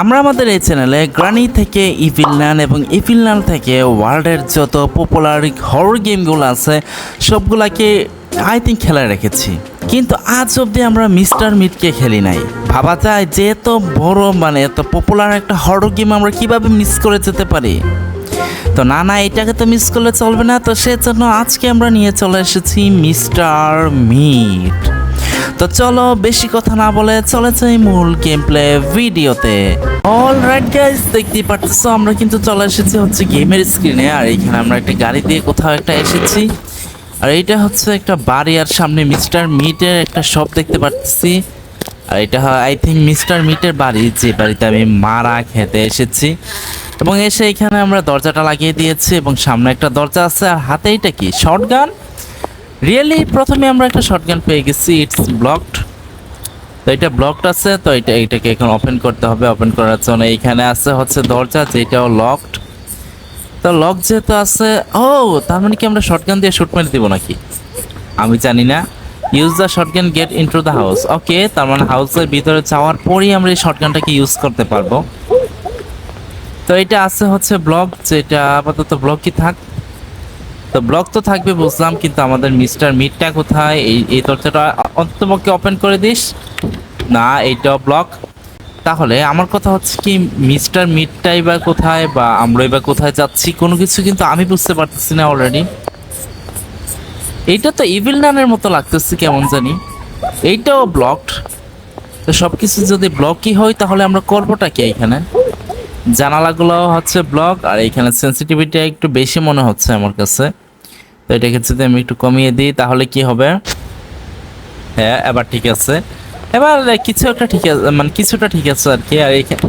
আমরা আমাদের এই চ্যানেলে গ্রানি থেকে ইভিলনান এবং ইভিলনান থেকে ওয়ার্ল্ডের যত পপুলার হরর গেমগুলো আছে, সবগুলাকে আই থিঙ্ক খেলা রেখেছি। কিন্তু আজ অবধি আমরা মিস্টার মিটকে খেলি নাই। ভাবা যায় যে এত বড় মানে এত পপুলার একটা হরর গেম আমরা কীভাবে মিস করে যেতে পারি? তো না না, এটাকে তো মিস করলে চলবে না। তো সেজন্য আজকে আমরা নিয়ে চলে এসেছি মিস্টার মিট তো চলো বেশি কথা না বলে চলে যাই মূল গেম প্লে ভিডিওতে। অল রাইট গাইস দেখতেই পারতেছো, আমরা কিন্তু চলে এসেছি হচ্ছে গেমের স্ক্রিনে আর এখানে আমরা একটা গাড়ি দিয়ে কোথাও একটা এসেছি। আর এইটা হচ্ছে একটা বাড়ি, আর সামনে মিস্টার মিটের একটা শপ দেখতে পাচ্ছি আর এটা আই থিঙ্ক মিস্টার মিটের বাড়ি, যে বাড়িতে আমি মারা খেতে এসেছি। এবং এসে এখানে আমরা দরজাটা লাগিয়ে দিয়েছি, এবং সামনে একটা দরজা আছে, আর হাতে এটা কি? শর্ট গান রিয়েলি প্রথমে আমরা একটা শর্ট গান পেয়ে গেছি ইটস ব্লকড তো এটা ব্লকড আছে, তো এটা, এটাকে এখন ওপেন করতে হবে ওপেন করার জন্য এইখানে আছে হচ্ছে দরজা, যেটাও লকড তো লক যেহেতু আছে, ও, তার মানে কি আমরা শর্ট গান দিয়ে শুট মেরে দিব নাকি? আমি জানি না। Use the shotgun get into the house okay তার মানে হাউসের ভিতরে যাওয়ার পরেই আমরা এই শর্ট গানটাকে ইউজ করতে পারব। তো এটা আছে হচ্ছে ব্লক যেটা আপাতত ব্লকই থাক। তো ব্লক তো থাকবে, বুঝলাম, কিন্তু আমাদের মিস্টার মিটটা কোথায়? এই এই দরজাটা অন্তপক্ষে ওপেন করে দিস। না, এইটাও ব্লক তাহলে আমার কথা হচ্ছে কি, মিস্টার মিটটাই বা কোথায় বা আমরাই বা কোথায় যাচ্ছি, কোনো কিছু কিন্তু আমি বুঝতে পারতেছি না অলরেডি এইটা তো ইভিল নানের মতো লাগতেছে, কেমন জানি। এইটাও ব্লকড তো সব কিছু যদি ব্লকই হয়, তাহলে আমরা করবোটা কি এখানে জানালাগুলো হচ্ছে ব্লক আর এখানে সেন্সিটিভিটি একটু বেশি মনে হচ্ছে আমার কাছে। এটাকে যদি আমি একটু কমিয়ে দিই, তাহলে কি হবে? হ্যাঁ এবার ঠিক আছে। এবার কিছু একটা ঠিক আছে মানে কিছুটা ঠিক আছে আর কি, আর এইখানে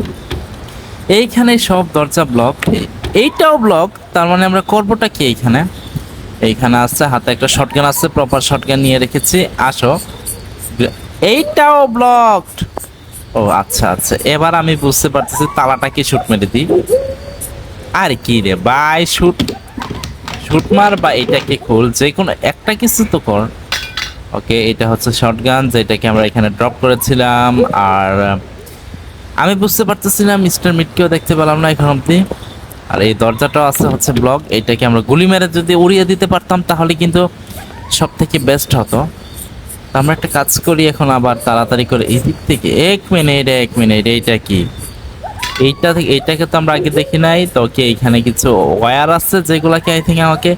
এইখানে সব দরজা ব্লক এইটাও ব্লক তার মানে আমরা করবোটা কি এইখানে? এইখানে আছে, হাতে একটা শটগান আছে প্রপার শটগান নিয়ে রেখেছি, আসো। এইটাও ব্লকড ও আচ্ছা আচ্ছা এবার আমি বুঝতে পারতেছি তালাটাকে শুট মেরে দিই? আর কি রে বাই শুট শুট মার বা এটাকে খোল যে কোনো একটা কিছু তো কর ওকে এটা হচ্ছে শটগান যেটাকে আমরা এখানে ড্রপ করেছিলাম। আর আমি বুঝতে পারতেছিলাম মিস্টার মিটকেও দেখতে পেলাম না এখন অব্দি আর এই দরজাটাও আছে হচ্ছে ব্লক এটাকে আমরা গুলি মেরে যদি উড়িয়ে দিতে পারতাম, তাহলে কিন্তু সব থেকে বেস্ট হতো আমরা একটা কাজ করি এখন আবার তাড়াতাড়ি করে এই দিক থেকে, এক মিনিট এক মিনিট এইটা কি? এইটা এইটাকে তো আমরা আগে দেখি নাই। তো কি এইখানে কিছু ওয়্যার আছে যেগুলাকে আই থিঙ্ক আমাকে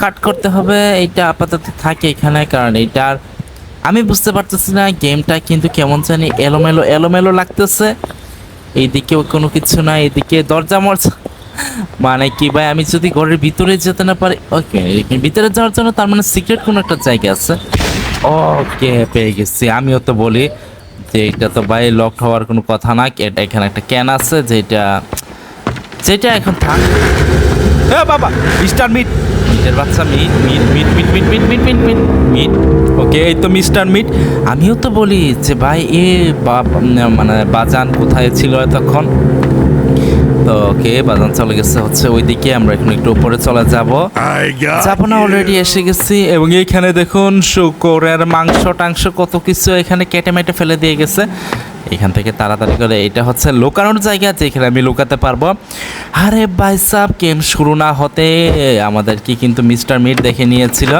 কাট করতে হবে। এইটা আপাতত থাকে এখানে, কারণ এইটার আমি বুঝতে পারতেছি না গেমটা কিন্তু কেমন জানি এলোমেলো এলোমেলো লাগতেছে। এইদিকেও কোনো কিছু না এদিকে দরজা মরজা মানে কি ভাই, আমি যদি ঘরের ভিতরে যেতে না পারি ওকে ভিতরে যাওয়ার জন্য তার মানে সিক্রেট কোনো একটা জায়গা আছে। ওকে পেয়ে গেছি। আমিও তো বলি যে এটা তো ভাই লক হওয়ার কোনো কথা না এটা এখানে একটা ক্যান আছে যেটা যেটা এখন থাক। এ বাবা মিস্টার মিট মিটের বাচ্চা meat meat meat meat meat meat meat meat meat meat. Okay এই তো মিস্টার মিট আমিও তো বলি যে ভাই এ বাপ মানে বাজান কোথায় ছিল এতক্ষণ? তো ওকে বাজান চলে গেছে হচ্ছে ওইদিকে আমরা এখন একটু উপরে চলে যাব। যাব না অলরেডি এসে গেছি। এবং এইখানে দেখুন শুকরের মাংস টাংস কত কিছু এখানে কেটে মেটে ফেলে দিয়ে গেছে। এখান থেকে তাড়াতাড়ি করে এটা হচ্ছে লুকানোর জায়গা যেখানে আমি লুকাতে পারব। আরে ভাই সাহ গেম শুরু না হতে আমাদের কি কিন্তু মিস্টার মিট দেখে নিয়েছিল।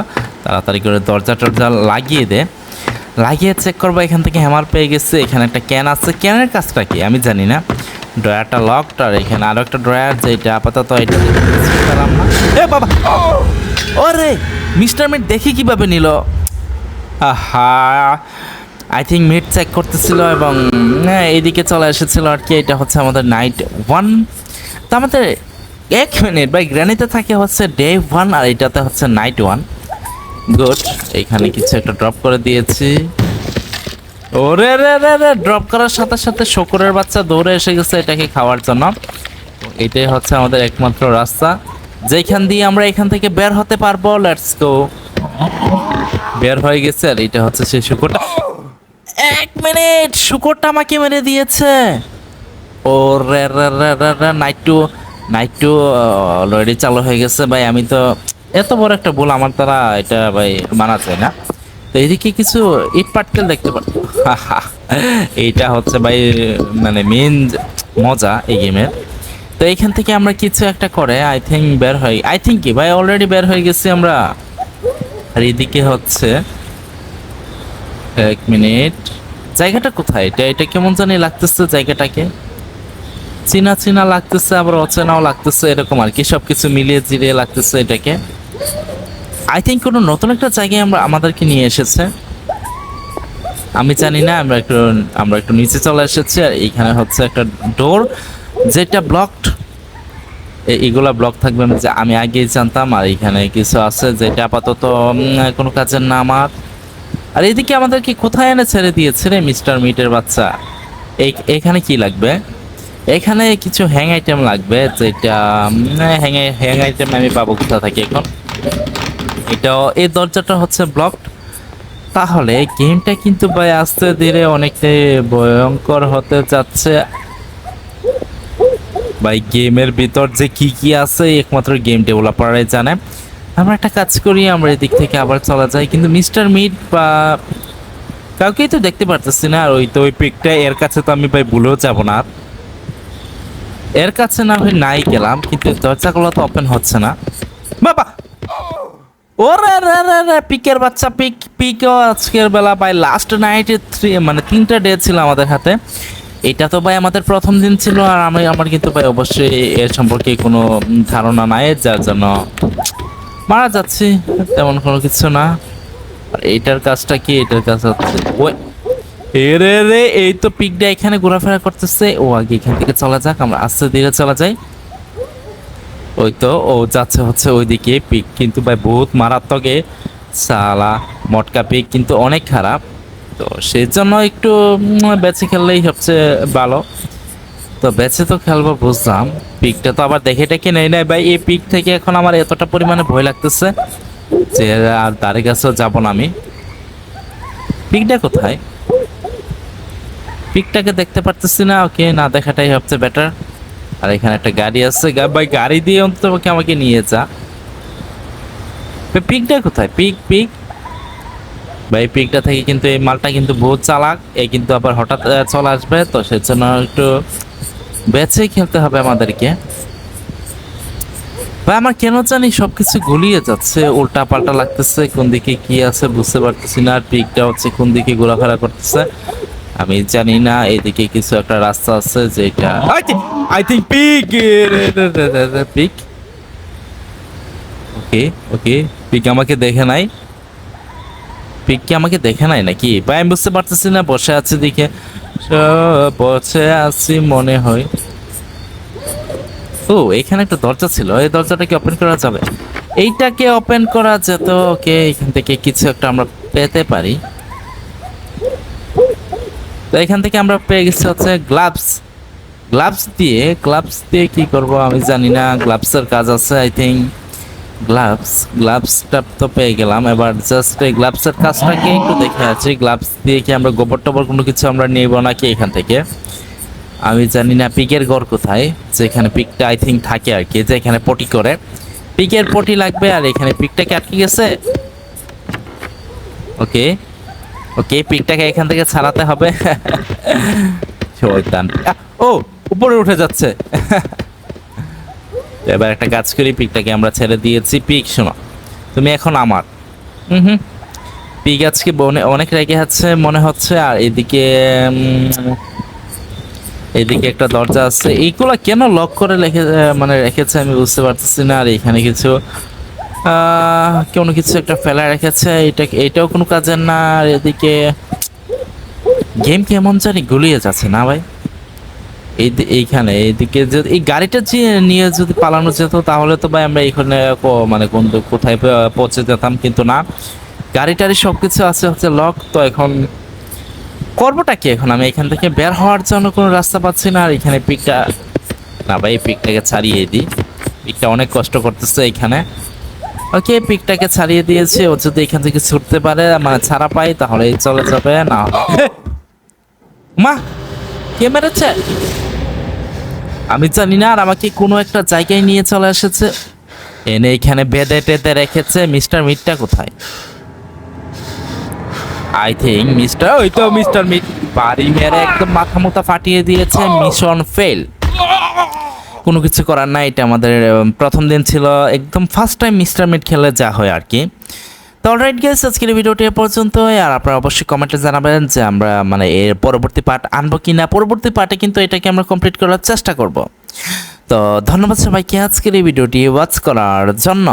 তাড়াতাড়ি করে দরজা টরজা লাগিয়ে দে। লাগিয়ে চেক করব এখান থেকে হ্যামার পেয়ে গেছে। এখানে একটা ক্যান আছে। ক্যানের কাজটা কি? আমি জানি না। ড্রয়ারটা লকড আর এখানে আরও একটা ড্রয়ার যেটা আপাতত এটা পেলাম না। এ বাবা! ওরে! মিস্টার মিট দেখি কীভাবে নিল? আহা! আই থিঙ্ক মিট চেক করতেছিল এবং হ্যাঁ এইদিকে চলে এসেছিল আর কি, এটা হচ্ছে আমাদের নাইট ওয়ান তো আমাদের এক মিনিট বাই গ্রানিতে থাকে হচ্ছে ডে ওয়ান আর এটাতে হচ্ছে নাইট ওয়ান গুড এখানে কিছু একটা ড্রপ করে দিয়েছি। ওরে রে রে রে ড্রপ করার সাথে সাথে শকুরের বাচ্চা দৌড়ে এসে গেছে এটাকে খাওয়ার জন্য। এটাই হচ্ছে আমাদের একমাত্র রাস্তা। যেখান দিয়ে আমরা এখান থেকে বের হতে পারব লেটস গো বের হয়ে গেছে আর এটা হচ্ছে সেই শুকুরটা। এক মিনিট, শুকুরটা আমাকে মেরে দিয়েছে। ও রে রে রে রে রে night two night two already চালু হয়ে গেছে। ভাই, আমি তো, এত বড় একটা ভুল আমার দ্বারা এটা, ভাই, মানা যায় না। তো এদিকে কিছু ইট পাটকেল দেখতে পাচ্ছি এইটা হচ্ছে ভাই মানে মেন মজা এই গেমের তো এখান থেকে আমরা কিছু একটা করে আই থিঙ্ক বের হই। আই থিঙ্ক কি? ভাই অলরেডি বের হয়ে গেছি আমরা। আর এদিকে হচ্ছে এক মিনিট। জায়গাটা কোথায়? এটা এটা কেমন জানি লাগতেছে জায়গাটাকে। চিনা চিনা লাগতেছে আবার অচেনাও লাগতেছে এরকম আর কি। সবকিছু মিলিয়ে জিরিয়ে লাগতেছে এটাকে। আই থিঙ্ক কোনো নতুন একটা জায়গায় আমরা, আমাদেরকে নিয়ে এসেছে। আমি জানি না, আমরা একটু আমরা একটু নিচে চলে এসেছি, আর এইখানে হচ্ছে একটা ডোর যেটা ব্লকড এগুলা ব্লক থাকবে যে আমি আগেই জানতাম, আর এখানে কিছু আছে যেটা আপাতত কোনো কাজের না আমার। আর এদিকে আমাদেরকে কোথায় এনে ছেড়ে দিয়েছে রে মিস্টার মিটের বাচ্চা? এখানে কি লাগবে? এখানে কিছু হ্যাং আইটেম লাগবে, যেটা হ্যাং হ্যাং আইটেম আমি পাবো কোথা থেকে এখন? এটা এই দরজাটা হচ্ছে ব্লকড তাহলে গেমটা কিন্তু ভাই আস্তে ধীরে অনেকটাই ভয়ঙ্কর হতে যাচ্ছে। ভাই গেমের ভিতর যে কি কি আছে, একমাত্র গেম ডেভেলপাররাই জানে। আমরা একটা কাজ করি, আমরা এদিক থেকে আবার চলা যাই। কিন্তু মিস্টার মিট বা কাউকেই তো দেখতে পারতেছি না, আর ওই তো ওই পিকটা এর কাছে তো আমি ভাই ভুলেও যাব না। এর কাছে না হয় নাই গেলাম, কিন্তু দরজাগুলো তো ওপেন হচ্ছে না। বাবা! ওরে, রে রে রে, পিকের বাচ্চা, পিক, পিকও আজকের বেলা ভাই লাস্ট নাইটে থ্রি মানে তিনটা ডে ছিল আমাদের হাতে। এটা তো ভাই আমাদের প্রথম দিন ছিল আর আমি, আমার কিন্তু ভাই অবশ্যই এর সম্পর্কে কোনো ধারণা নাই, যার জন্য মারা যাচ্ছি, তেমন কোনো কিছু না। আর এইটার কাজটা কি? এটার কাজ হচ্ছে, ওই রে রে, এই তো পিকটা এখানে ঘোরাফেরা করতেছে, ও আগে এখান থেকে চলা যাক, আমরা আস্তে ধীরে চলা যাই। ওই তো, ও যাচ্ছে হচ্ছে ওইদিকে পিক। কিন্তু ভাই বহুত মারাত্মক সালা, মটকা পিক, কিন্তু অনেক খারাপ। তো সেই জন্য একটু বেঁচে খেললেই সবচেয়ে ভালো। তো বেঁচে তো খেলব, বুঝলাম। পিকটা তো আবার দেখে টেকে নেই নাই ভাই। এই পিক থেকে এখন আমার এতটা পরিমাণে ভয় লাগতেছে যে আর তার কাছেও যাব না আমি। পিকটা কোথায়? পিকটাকে দেখতে পারতেছি না, ওকে না দেখাটাই সবচেয়ে বেটার আর এখানে একটা গাড়ি আছে। ভাই, গাড়ি দিয়ে অন্তত আমাকে নিয়ে যা। পিকটা কোথায়? Pick pick. ভাই পিকটা থেকে কিন্তু এই মালটা কিন্তু বহুত চালাক। এই কিন্তু আবার হঠাৎ চলে আসবে, তো সেজন্য একটু বেছে খেলতে হবে আমাদেরকে। ভাই, আমার কেন জানি সবকিছু গুলিয়ে যাচ্ছে। উল্টা পাল্টা লাগতেছে, কোন দিকে কি আছে বুঝতে পারতেছি না। আর পিকটা হচ্ছে কোন দিকে ঘোরাফেরা করতেছে। আমি জানি না এদিকে কিছু একটা রাস্তা আছে যেটা I think pick pick okay okay pick আমাকে দেখে নাই। পিক কি আমাকে দেখে নাই নাকি? ভাই আমি বুঝতে পারতেছি না বসে আছি দিকে। বসে আছি মনে হয়। ও এখানে একটা দরজা ছিল এই দরজাটাকে ওপেন করা যাবে? এইটাকে ওপেন করা যেত ওকে এখান থেকে কিছু একটা আমরা পেতে পারি। তো এখান থেকে আমরা পেয়ে গেছি হচ্ছে গ্লাভস গ্লাভস দিয়ে গ্লাভস দিয়ে কি করব আমি জানি না গ্লাভসের কাজ আছে আই থিঙ্ক গ্লাভস গ্লাভসটা তো পেয়ে গেলাম। এবার জাস্ট এই গ্লাভসের কাজটাকে একটু দেখে আছি গ্লাভস দিয়ে কি আমরা গোবর টোবর কোনো কিছু আমরা নেব নাকি এখান থেকে? আমি জানি না পিকের ঘর কোথায়, যেখানে পিকটা আই থিঙ্ক থাকে আর কি, যেখানে পটি করে। পিকের পটি লাগবে আর এখানে পিকটাকে আটকে গেছে? ওকে ওকে, পিকটাকে এখান থেকে ছাড়াতে হবে। শয়তান। ও, উপরে উঠে যাচ্ছে। এবার একটা কাজ করি, পিকটাকে আমরা ছেড়ে দিয়েছি। পিক, শোনো, তুমি এখন আমার। হুম হুম। পিক আজকে বনে- অনেক রেগে আছে, মনে হচ্ছে, আর এদিকে এদিকে একটা দরজা আছে। এইগুলা কেন লক করে রেখে মানে রেখেছে আমি বুঝতে পারতেছি না, আর এখানে কিছু কোনো কিছু একটা ফেলা রেখেছে, এটা এটাও কোনো কাজের না, আর এদিকে গেম কেমন জানি গুলিয়ে যাচ্ছে না ভাই। এই এইখানে, এইদিকে যদি এই গাড়িটা নিয়ে যদি পালানো যেত, তাহলে তো ভাই আমরা এখানে মানে কোন কোথায় পৌঁছে যেতাম, কিন্তু না। গাড়ি টাড়ি সব কিছু আছে হচ্ছে লক তো এখন করবোটা কি এখন? আমি এখান থেকে বের হওয়ার জন্য কোনো রাস্তা পাচ্ছি না, আর এখানে পিকটা না ভাই পিকটাকে ছাড়িয়ে দিই। পিকটা অনেক কষ্ট করতেছে এখানে। ওকে, পিকটাকে ছাড়িয়ে দিয়েছে। ও যদি এখান থেকে ছুটতে পারে মানে ছাড়া পাই, তাহলে চলে যাবে না। মা, কে মেরেছে? আমি জানি না, আর আমাকে কোনো একটা জায়গায় নিয়ে চলে এসেছে। এনে এখানে বেঁধে টেতে রেখেছে, মিস্টার মিটটা কোথায়? আই থিঙ্ক মিস্টার ওই তো মিস্টার মিট। বাড়ি মেরে একদম মাথা মুথা ফাটিয়ে দিয়েছে মিশন ফেল কোনো কিছু করার নাই, এটা আমাদের প্রথম দিন ছিল একদম ফার্স্ট টাইম মিস্টার মিট খেলে যা হয় আর কি। তো অলরাইট গেস আজকের ভিডিওটি এ পর্যন্তই, আর আপনারা অবশ্যই কমেন্টে জানাবেন যে আমরা মানে এর পরবর্তী পার্ট আনব কি না পরবর্তী পার্টে কিন্তু এটাকে আমরা কমপ্লিট করার চেষ্টা করব। তো ধন্যবাদ সবাইকে আজকের এই ভিডিওটি ওয়াচ করার জন্য।